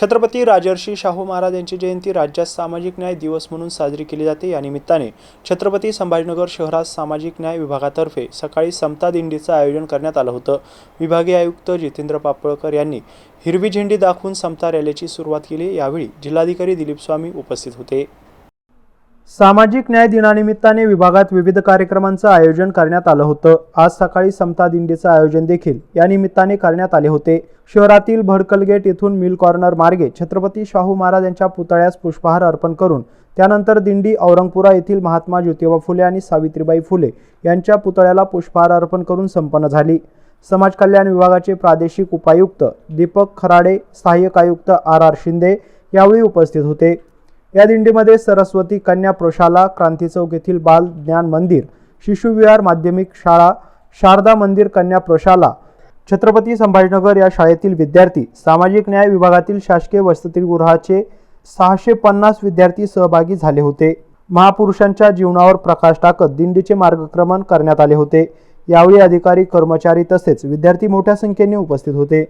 छत्रपती राजर्षी शाहू महाराज यांची जयंती राज्यात सामाजिक न्याय दिवस म्हणून साजरी केली जाते. या निमित्ताने छत्रपती संभाजीनगर शहरात सामाजिक न्याय विभागातर्फे सकाळी समता दिंडीचं आयोजन करण्यात आलं होतं. विभागीय आयुक्त जितेंद्र पापळकर यांनी हिरवी झेंडी दाखवून समता रॅलीची सुरुवात केली. यावेळी जिल्हाधिकारी दिलीप स्वामी उपस्थित होते. सामाजिक न्याय दिनानिमित्ताने विभागात विविध कार्यक्रमांचं आयोजन करण्यात आलं होतं. आज सकाळी समता दिंडीचं आयोजन देखील या निमित्ताने करण्यात आले होते. शहरातील भडकल गेट येथून मिल कॉर्नर मार्गे छत्रपती शाहू महाराज यांच्या पुतळ्यास पुष्पहार अर्पण करून त्यानंतर दिंडी औरंगपुरा येथील महात्मा ज्योतिबा फुले आणि सावित्रीबाई फुले यांच्या पुतळ्याला पुष्पहार अर्पण करून संपन्न झाली. समाज कल्याण विभागाचे प्रादेशिक उपायुक्त दीपक खराडे सहाय्यक आयुक्त आर आर शिंदे यावेळी उपस्थित होते. या दिंडीमध्ये सरस्वती कन्या प्रशाला क्रांती चौक येथील बाल ज्ञान मंदिर शिशुविहार माध्यमिक शाळा शारदा मंदिर कन्या प्रशाला छत्रपती संभाजीनगर या शाळेतील विद्यार्थी सामाजिक न्याय विभागातील शासकीय वसतिगृहाचे सहाशे पन्नास विद्यार्थी सहभागी झाले होते. महापुरुषांच्या जीवनावर प्रकाश टाकत दिंडीचे मार्गक्रमण करण्यात आले होते. यावेळी अधिकारी कर्मचारी तसेच विद्यार्थी मोठ्या संख्येने उपस्थित होते.